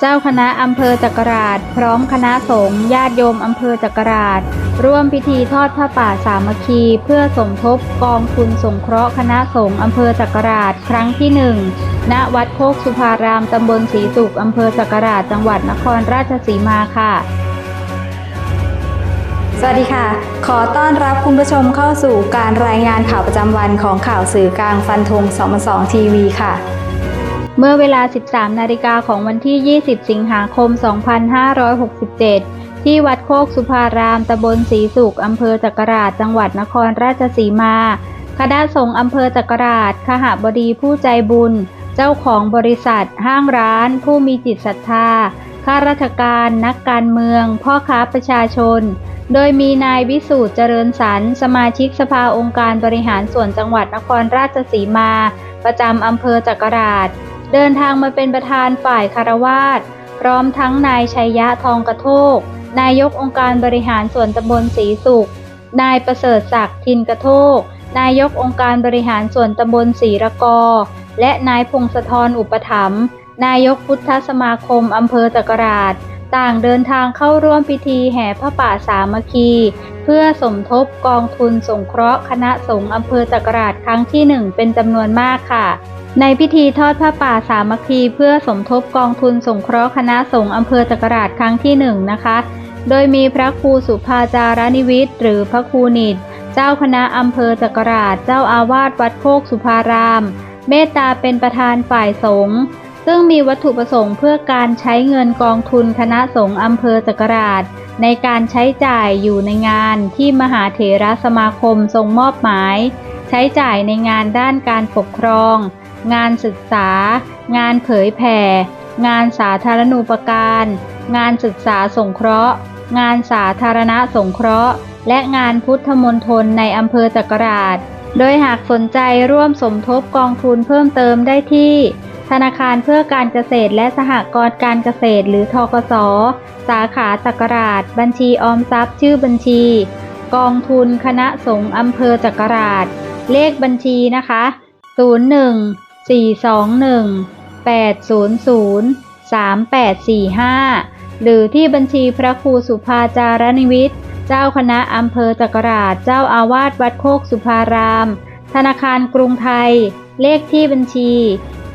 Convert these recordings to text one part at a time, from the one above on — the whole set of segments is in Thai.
เจ้าคณะอำเภอจักราช พร้อมคณะสงฆ์ญาติโยมอำเภอจักราช ร่วมพิธีทอดผ้าป่าสามัคคี เพื่อสมทบกองทุนสงเคราะห์คณะสงฆ์อำเภอจักราช ครั้งที่หนึ่งณวัดโคกสุภารามตำบลศรีสุขอำเภอจักราชจังหวัดนครราชสีมาค่ะ สวัสดีค่ะ ขอต้อนรับคุณผู้ชมเข้าสู่การรายงานข่าวประจำวันของข่าวสื่อกลางฟันธง2 2ทีวีค่ะ เมื่อเวลา 13 นาฬิกาของวันที่ 20 สิงหาคม 2567 ที่วัดโคกสุภาราม ตำบลศรีสุข อำเภอจักราช จังหวัดนครราชสีมา คณะสงฆ์อำเภอจักราช ขหบดีผู้ใจบุญ เจ้าของบริษัท ห้างร้าน ผู้มีจิตศรัทธา ข้าราชการ นักการเมือง พ่อค้าประชาชน โดยมีนายวิสูตรเจริญสรรสมาชิกสภาองค์การบริหารส่วนจังหวัดนครราชสีมา ประจำอำเภอจักราช เดินทางมาเป็นประธานฝ่ายคารวาสพร้อมทั้งนายชัยยะทองกระโทก นายกองค์การบริหารส่วนตำบลศรีสุข นายประเสริฐศักดิ์ทินกระโทก นายกองค์การบริหารส่วนตำบลศรีระกอ และนายพงศธรอุปถัมภ์นายกพุทธสมาคมอำเภอจักราช ต่างเดินทางเข้าร่วมพิธีแห่พระป่าสามัคคี เพื่อสมทบกองทุนสงเคราะห์คณะสงฆ์อำเภอจักราชครั้งที่หนึ่งเป็นจำนวนมากค่ะ ในพิธีทอดผ้าป่าสามัคคีเพื่อสมทบกองทุนสงเคราะห์คณะสงฆ์อำเภอจักราชครั้งที่หนึ่งนะคะ โดยมีพระครูสุภาจารนิวิทย์หรือพระครูนิดเจ้าคณะอำเภอจักราชเจ้าอาวาสวัดโคกสุภาราม เมตตาเป็นประธานฝ่ายสงฆ์ซึ่งมีวัตถุประสงค์เพื่อการใช้เงินกองทุนคณะสงฆ์อำเภอจักราช ในการใช้จ่ายอยู่ในงานที่มหาเถรสมาคมทรงมอบหมาย ใช้จ่ายในงานด้านการปกครอง งานศึกษา งานเผยแผ่ งานสาธารณูปการ งานศึกษาสงเคราะห์ งานสาธารณสงเคราะห์ และงานพุทธมณฑลในอำเภอจักราช โดยหากสนใจร่วมสมทบกองทุนเพิ่มเติมได้ที่ ธนาคารเพื่อการเกษตรและสหกรณ์การเกษตรหรือทกส สาขาจักราช บัญชีออมทรัพย์ชื่อบัญชี กองทุนคณะสงฆ์อำเภอจักราชเลขบัญชีนะคะ 01 421 800 3845หรือที่บัญชีพระครูสุภาจารนิวิทย์เจ้าคณะอำเภอจักราชเจ้าอาวาสวัดโคกสุภาราม ธนาคารกรุงไทย เลขที่บัญชี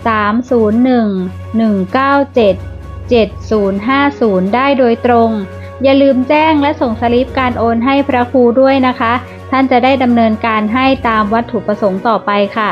301 197 7050 ได้โดยตรง อย่าลืมแจ้งและส่งสลิปการโอนให้พระครูด้วยนะคะ ท่านจะได้ดำเนินการให้ตามวัตถุประสงค์ต่อไปค่ะ